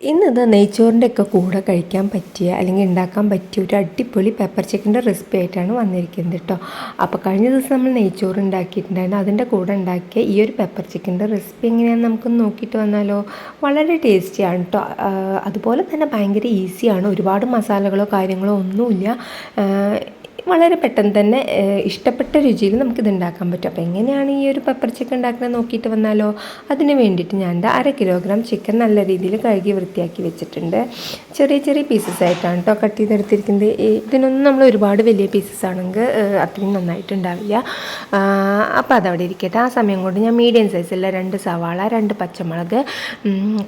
ഇന്നത് നെയ്ച്ചോറിന്റെ ഒക്കെ കൂടെ കഴിക്കാൻ പറ്റിയ അല്ലെങ്കിൽ ഉണ്ടാക്കാൻ പറ്റിയ ഒരു അടിപൊളി പെപ്പർ ചിക്കന്റെ റെസിപ്പി ആയിട്ടാണ് വന്നിരിക്കുന്നത് കേട്ടോ അപ്പോൾ കഴിഞ്ഞ ദിവസം നമ്മൾ നെയ്ച്ചോറ് ഉണ്ടാക്കിയിട്ടുണ്ടായിരുന്നു. അതിന്റെ കൂടെ ഉണ്ടാക്കിയ ഈ ഒരു പെപ്പർ ചിക്കന്റെ റെസിപ്പി എങ്ങനെയാണെന്ന് നമുക്ക് നോക്കിയിട്ട് വന്നാലോ? വളരെ ടേസ്റ്റിയാണ് കേട്ടോ അതുപോലെ തന്നെ ഭയങ്കര ഈസിയാണ് ഒരുപാട് മസാലകളോ കാര്യങ്ങളോ ഒന്നുമില്ല. വളരെ പെട്ടെന്ന് തന്നെ ഇഷ്ടപ്പെട്ട രുചിയിൽ നമുക്കിത് ഉണ്ടാക്കാൻ പറ്റും. അപ്പോൾ എങ്ങനെയാണ് ഈ ഒരു പെപ്പർ ചിക്കൻ ഉണ്ടാക്കുന്നത് നോക്കിയിട്ട് വന്നാലോ? അതിന് വേണ്ടിയിട്ട് ഞാൻ അര കിലോഗ്രാം ചിക്കൻ നല്ല രീതിയിൽ കഴുകി വൃത്തിയാക്കി വെച്ചിട്ടുണ്ട്. ചെറിയ ചെറിയ പീസസ് ആയിട്ടാണ് കേട്ടോ കട്ട് ചെയ്തെടുത്തിരിക്കുന്നത്. ഇതിനൊന്നും നമ്മൾ ഒരുപാട് വലിയ പീസസ് ആണെങ്കിൽ അത്രയും നന്നായിട്ടുണ്ടാവില്ല. അപ്പോൾ അതവിടെ ഇരിക്കട്ടെ. ആ സമയം കൊണ്ട് ഞാൻ മീഡിയം സൈസുള്ള രണ്ട് സവാള രണ്ട് പച്ചമുളക്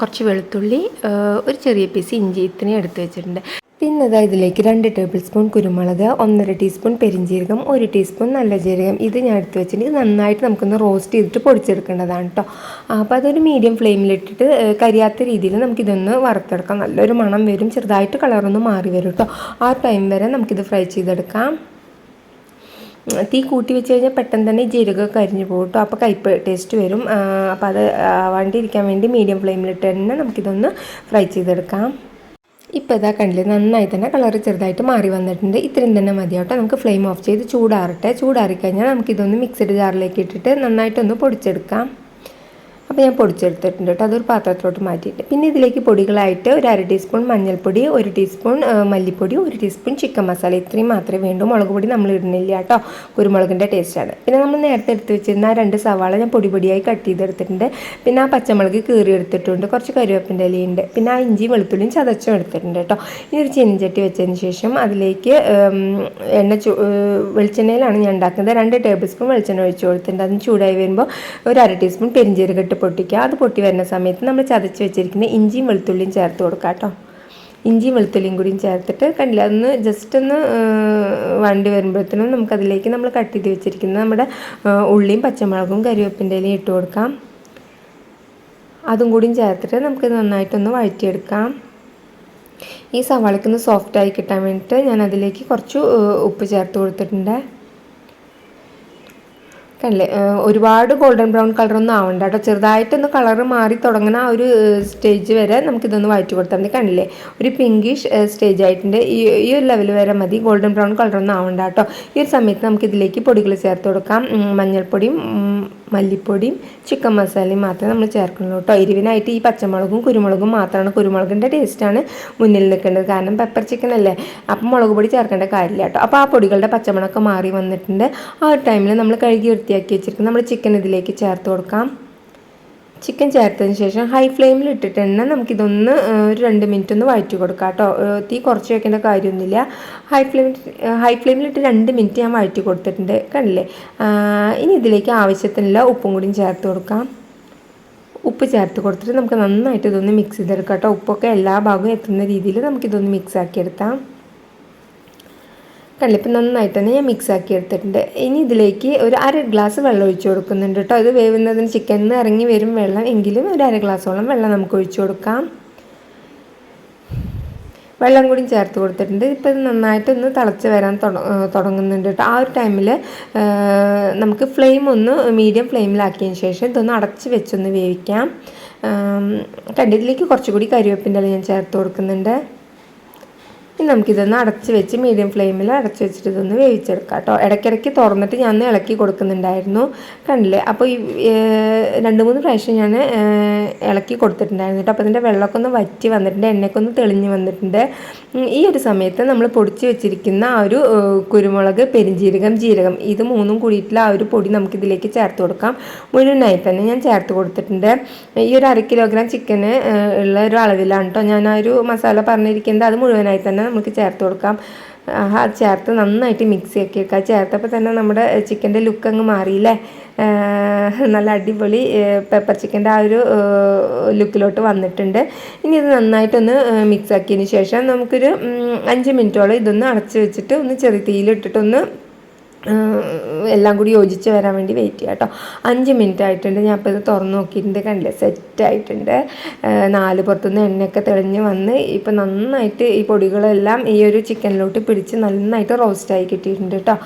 കുറച്ച് വെളുത്തുള്ളി ഒരു ചെറിയ പീസ് ഇഞ്ചി ഇത്രയും എടുത്ത് വെച്ചിട്ടുണ്ട്. പിന്നെ അതാ ഇതിലേക്ക് രണ്ട് ടേബിൾ സ്പൂൺ കുരുമുളക് ഒന്നര ടീസ്പൂൺ പെരിഞ്ജീരകം ഒരു ടീസ്പൂൺ നല്ല ജീരകം. ഇത് ഞാൻ എടുത്ത് വെച്ചിട്ട് നന്നായിട്ട് നമുക്കൊന്ന് റോസ്റ്റ് ചെയ്തിട്ട് പൊടിച്ചെടുക്കേണ്ടതാണ് കേട്ടോ അപ്പോൾ അതൊരു മീഡിയം ഫ്ലെയിമിലിട്ടിട്ട് കരിയാത്ത രീതിയിൽ നമുക്കിതൊന്ന് വറുത്തെടുക്കാം. നല്ലൊരു മണം വരും. ചെറുതായിട്ട് കളറൊന്ന് മാറി വരും കേട്ടോ ആ ടൈം വരെ നമുക്കിത് ഫ്രൈ ചെയ്തെടുക്കാം. തീ കൂട്ടി വെച്ച് കഴിഞ്ഞാൽ പെട്ടെന്ന് തന്നെ ജീരകമൊക്കെ കരിഞ്ഞു പോകും കേട്ടോ അപ്പോൾ കയ്പ് ടേസ്റ്റ് വരും. അപ്പോൾ അത് ആവാണ്ടിരിക്കാൻ വേണ്ടി മീഡിയം ഫ്ലെയിമിലിട്ട് തന്നെ നമുക്കിതൊന്ന് ഫ്രൈ ചെയ്തെടുക്കാം. ഇപ്പോൾ ഇതാ കണ്ടില്ലേ നന്നായി തന്നെ കളർ ചെറുതായിട്ട് മാറി വന്നിട്ടുണ്ട്. ഇത്രയും തന്നെ മതിയാവട്ടെ നമുക്ക് ഫ്ലെയിം ഓഫ് ചെയ്ത് ചൂടാറട്ടെ. ചൂടാറിക്കഴിഞ്ഞാൽ നമുക്കിതൊന്ന് മിക്സഡ് ജാറിലേക്ക് ഇട്ടിട്ട് നന്നായിട്ടൊന്ന് പൊടിച്ചെടുക്കാം. അപ്പോൾ ഞാൻ പൊടിച്ചെടുത്തിട്ടുണ്ട് കേട്ടോ. അതൊരു പാത്രത്തിലോട്ട് മാറ്റിയിട്ട്. പിന്നെ ഇതിലേക്ക് പൊടികളായിട്ട് ഒരു അര ടീസ്പൂൺ മഞ്ഞൾപ്പൊടി ഒരു ടീസ്പൂൺ മല്ലിപ്പൊടി ഒരു ടീസ്പൂൺ ചിക്കൻ മസാല. ഇത്രയും മാത്രമേ വേണ്ടൂ. മുളക് പൊടി നമ്മൾ ഇടുന്നില്ല കേട്ടോ. കുരുമുളകിന്റെ ടേസ്റ്റാണ് പിന്നെ നമ്മൾ നേരത്തെ എടുത്ത് വെച്ചിരുന്ന ആ രണ്ട് സവാള ഞാൻ പൊടി പൊടിയായി കട്ട് ചെയ്തെടുത്തിട്ടുണ്ട്. പിന്നെ ആ പച്ചമുളക് കീറി എടുത്തിട്ടുണ്ട്. കുറച്ച് കരുവേപ്പിന്റെ ഇലയുണ്ട് പിന്നെ ആ ഇഞ്ചി വെളുത്തുള്ളിയും ചതച്ചും എടുത്തിട്ടുണ്ട് കേട്ടോ. ഇനി ഒരു ചീനിച്ചട്ടി വെച്ചതിന് ശേഷം അതിലേക്ക് എണ്ണ ചൂ വെളിച്ചെണ്ണയിലാണ് ഞാൻ ഉണ്ടാക്കുന്നത്. രണ്ട് ടേബിൾ സ്പൂൺ വെളിച്ചെണ്ണ ഒഴിച്ച് കൊടുത്തിട്ടുണ്ട്. അതിന് ചൂടായി വരുമ്പോൾ ഒരു അര ടീസ്പൂൺ പെരിഞ്ചീരകട്ട് പൊട്ടിക്കുക. അത് പൊട്ടി വരുന്ന സമയത്ത് നമ്മൾ ചതച്ച് വെച്ചിരിക്കുന്ന ഇഞ്ചിയും വെളുത്തുള്ളിയും ചേർത്ത് കൊടുക്കുക കേട്ടോ. ഇഞ്ചിയും വെളുത്തുള്ളിയും കൂടിയും ചേർത്തിട്ട് കണ്ടില്ല അതൊന്ന് ജസ്റ്റ് ഒന്ന് വണ്ടി വരുമ്പോഴത്തേനും നമുക്കതിലേക്ക് നമ്മൾ കട്ട് ചെയ്ത് വെച്ചിരിക്കുന്ന നമ്മുടെ ഉള്ളിയും പച്ചമുളകും കരിവേപ്പിന്റെ ഇലയും ഇട്ട് കൊടുക്കാം. അതും കൂടിയും ചേർത്തിട്ട് നമുക്ക് നന്നായിട്ടൊന്ന് വഴറ്റിയെടുക്കാം. ഈ സവാളയ്ക്കൊന്ന് സോഫ്റ്റായി കിട്ടാൻ വേണ്ടിയിട്ട് ഞാൻ അതിലേക്ക് കുറച്ച് ഉപ്പ് ചേർത്ത് കൊടുത്തിട്ടുണ്ട്. കണ്ടില്ലേ ഒരുപാട് ഗോൾഡൻ ബ്രൗൺ കളറൊന്നും ആവണ്ട കേട്ടോ. ചെറുതായിട്ടൊന്ന് കളർ മാറി തുടങ്ങുന്ന ആ ഒരു സ്റ്റേജ് വരെ നമുക്കിതൊന്ന് വഴറ്റി കൊടുത്താൽ മതി. കണ്ടില്ലേ? ഒരു പിങ്കിഷ് സ്റ്റേജ് ആയിട്ടുണ്ട്. ഈ ഈ ഒരു ലെവൽ വരെ മതി. ഗോൾഡൻ ബ്രൗൺ കളറൊന്നും ആവണ്ട കേട്ടോ. ഈ ഒരു സമയത്ത് നമുക്കിതിലേക്ക് പൊടികൾ ചേർത്ത് കൊടുക്കാം. മഞ്ഞൾപ്പൊടിയും മല്ലിപ്പൊടിയും ചിക്കൻ മസാലയും മാത്രമേ നമ്മൾ ചേർക്കുന്നുള്ളൂ കേട്ടോ. എരിവിനായിട്ട് ഈ പച്ചമുളകും കുരുമുളകും മാത്രമാണ്. കുരുമുളകിന്റെ ടേസ്റ്റാണ് മുന്നിൽ നിൽക്കേണ്ടത്. കാരണം പെപ്പർ ചിക്കൻ അല്ലേ? അപ്പം മുളക് പൊടി ചേർക്കേണ്ട കാര്യമില്ല കേട്ടോ. അപ്പോൾ ആ പൊടികളുടെ പച്ചമുളകൊക്കെ മാറി വന്നിട്ടുണ്ട്. ആ ടൈമിൽ നമ്മൾ കഴുകി വൃത്തിയാക്കി വെച്ചിരിക്കുന്ന നമ്മൾ ചിക്കൻ ഇതിലേക്ക് ചേർത്ത് കൊടുക്കാം. ചിക്കൻ ചേർത്തതിന് ശേഷം ഹൈ ഫ്ലെയിമിൽ ഇട്ടിട്ട് തന്നെ നമുക്കിതൊന്ന് ഒരു രണ്ട് മിനിറ്റ് ഒന്ന് വഴറ്റി കൊടുക്കാം കേട്ടോ. തീ കുറച്ച് വയ്ക്കേണ്ട കാര്യമൊന്നുമില്ല. ഹൈ ഫ്ലെയിമിൽ ഹൈ ഫ്ലെയിമിലിട്ട് രണ്ട് മിനിറ്റ് ഞാൻ വഴറ്റി കൊടുത്തിട്ടുണ്ട്. കണ്ടില്ലേ? ഇനി ഇതിലേക്ക് ആവശ്യത്തിനുള്ള ഉപ്പും കൂടിയും ചേർത്ത് കൊടുക്കാം. ഉപ്പ് ചേർത്ത് കൊടുത്തിട്ട് നമുക്ക് നന്നായിട്ട് ഇതൊന്ന് മിക്സ് ചെയ്തെടുക്കാം കേട്ടോ. ഉപ്പൊക്കെ എല്ലാ ഭാഗവും എത്തുന്ന രീതിയിൽ നമുക്കിതൊന്ന് മിക്സ് ആക്കിയെടുക്കാം ഇപ്പം നന്നായിട്ട് തന്നെ ഞാൻ മിക്സ് ആക്കി എടുത്തിട്ടുണ്ട്. ഇനി ഇതിലേക്ക് ഒരു അര ഗ്ലാസ് വെള്ളം ഒഴിച്ചു കൊടുക്കുന്നുണ്ട് കേട്ടോ. ഇത് വേവുന്നതിന് ചിക്കനിൽ നിന്ന് ഇറങ്ങി വരും വെള്ളം എങ്കിലും ഒരു അര ഗ്ലാസ്സോളം വെള്ളം നമുക്ക് ഒഴിച്ചു കൊടുക്കാം. വെള്ളം കൂടി ചേർത്ത് കൊടുത്തിട്ടുണ്ട്. ഇപ്പം ഇത് നന്നായിട്ടൊന്ന് തിളച്ച് വരാൻ തുടങ്ങുന്നുണ്ട് കേട്ടോ. ആ ഒരു ടൈമിൽ നമുക്ക് ഫ്ലെയിം ഒന്ന് മീഡിയം ഫ്ലെയിമിലാക്കിയതിന് ശേഷം ഇതൊന്ന് അടച്ച് വെച്ചൊന്ന് വേവിക്കാം. കണ്ടിട്ടിലേക്ക് കുറച്ചുകൂടി കരിവേപ്പിന്റെ ഞാൻ ചേർത്ത് കൊടുക്കുന്നുണ്ട്. ഇനി നമുക്കിതൊന്ന് അടച്ച് വെച്ച് മീഡിയം ഫ്ലെയിമിൽ അടച്ച് വെച്ചിട്ട് ഇതൊന്ന് വേവിച്ചെടുക്കാം കേട്ടോ. ഇടയ്ക്കിടയ്ക്ക് തുറന്നിട്ട് ഞാൻ ഇളക്കി കൊടുക്കുന്നുണ്ടായിരുന്നു. കണ്ടില്ലേ? അപ്പോൾ ഈ രണ്ട് മൂന്ന് പ്രാവശ്യം ഞാൻ ഇളക്കി കൊടുത്തിട്ടുണ്ടായിരുന്നു കേട്ടോ. അപ്പോൾ അതിന്റെ വെള്ളമൊക്കെ ഒന്ന് വറ്റി വന്നിട്ടുണ്ട് എണ്ണയൊക്കെ ഒന്ന് തെളിഞ്ഞ് വന്നിട്ടുണ്ട്. ഈ ഒരു സമയത്ത് നമ്മൾ പൊടിച്ച് വെച്ചിരിക്കുന്ന ആ ഒരു കുരുമുളക് പെരിഞ്ജീരകം ജീരകം ഇത് മൂന്നും കൂടിയിട്ടുള്ള ആ ഒരു പൊടി നമുക്കിതിലേക്ക് ചേർത്ത് കൊടുക്കാം. മുഴുവനായി തന്നെ ഞാൻ ചേർത്ത് കൊടുത്തിട്ടുണ്ട്. ഈ ഒരു അര കിലോഗ്രാം ചിക്കന് ഉള്ള ഒരു അളവിലാണ് കേട്ടോ. ഞാൻ ആ ഒരു മസാല പറഞ്ഞിരിക്കുന്നത് അത് മുഴുവനായി തന്നെ നമുക്ക് ചേർത്ത് കൊടുക്കാം. അത് ചേർത്ത് നന്നായിട്ട് മിക്സ് ആക്കി വെക്കുക ചേർത്തപ്പോൾ തന്നെ നമ്മുടെ ചിക്കന്റെ ലുക്ക് അങ്ങ് മാറിയില്ലേ? നല്ല അടിപൊളി പെപ്പർ ചിക്കന്റെ ആ ഒരു ലുക്കിലോട്ട് വന്നിട്ടുണ്ട്. ഇനി ഇത് നന്നായിട്ടൊന്ന് മിക്സ് ആക്കിയതിന് ശേഷം നമുക്കൊരു അഞ്ച് മിനിറ്റോളം ഇതൊന്ന് അടച്ച് വെച്ചിട്ട് ഒന്ന് ചെറിയ തീയിലിട്ടിട്ടൊന്ന് എല്ലാം കൂടി യോജിച്ച് വരാൻ വേണ്ടി വെയിറ്റ് ചെയ്യാം കേട്ടോ അഞ്ച് മിനിറ്റ് ആയിട്ടുണ്ട്. ഞാൻ അപ്പോൾ ഇത് തുറന്ന് നോക്കിയിട്ടുണ്ട്. കണ്ടില്ലേ? സെറ്റ് ആയിട്ടുണ്ട്. നാല് പുറത്തുനിന്ന് എണ്ണയൊക്കെ തെളിഞ്ഞ് വന്ന് ഇപ്പോൾ നന്നായിട്ട് ഈ പൊടികളെല്ലാം ഈ ഒരു ചിക്കനിലോട്ട് പിടിച്ച് നന്നായിട്ട് റോസ്റ്റായി കിട്ടിയിട്ടുണ്ട് കേട്ടോ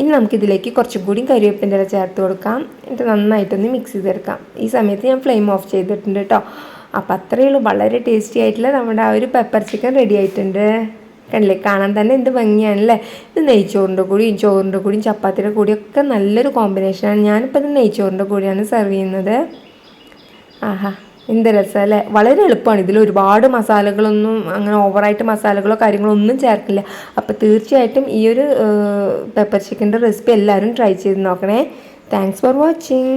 ഇനി നമുക്കിതിലേക്ക് കുറച്ചും കൂടി കരിവേപ്പിന്റെ ഇല ചേർത്ത് കൊടുക്കാം. എന്നിട്ട് നന്നായിട്ടൊന്ന് മിക്സ് ചെയ്തെടുക്കാം. ഈ സമയത്ത് ഞാൻ ഫ്ലെയിം ഓഫ് ചെയ്തിട്ടുണ്ട് കേട്ടോ അപ്പോൾ അത്രയേ ഉള്ളൂ. വളരെ ടേസ്റ്റി ആയിട്ടുള്ള നമ്മുടെ ആ ഒരു പെപ്പർ ചിക്കൻ റെഡി ആയിട്ടുണ്ട്. കണ്ടില്ലേ? കാണാൻ തന്നെ എന്ത് ഭംഗിയാണല്ലേ? ഇത് നെയ്ച്ചോറിന്റെ കൂടിയും ചോറിന്റെ കൂടിയും ചപ്പാത്തിയുടെ കൂടിയും ഒക്കെ നല്ലൊരു കോമ്പിനേഷനാണ് ഞാനിപ്പോൾ ഇത് നെയ്ച്ചോറിന്റെ കൂടിയാണ് സെർവ് ചെയ്യുന്നത്. ആഹാ എന്ത് രസം അല്ലേ? വളരെ എളുപ്പമാണ്. ഇതിൽ ഒരുപാട് മസാലകളൊന്നും അങ്ങനെ ഓവറായിട്ട് മസാലകളോ കാര്യങ്ങളോ ഒന്നും ചേർക്കില്ല. അപ്പോൾ തീർച്ചയായിട്ടും ഈ ഒരു പെപ്പർ ചിക്കന്റെ റെസിപ്പി എല്ലാവരും ട്രൈ ചെയ്ത് നോക്കണേ. Thanks for watching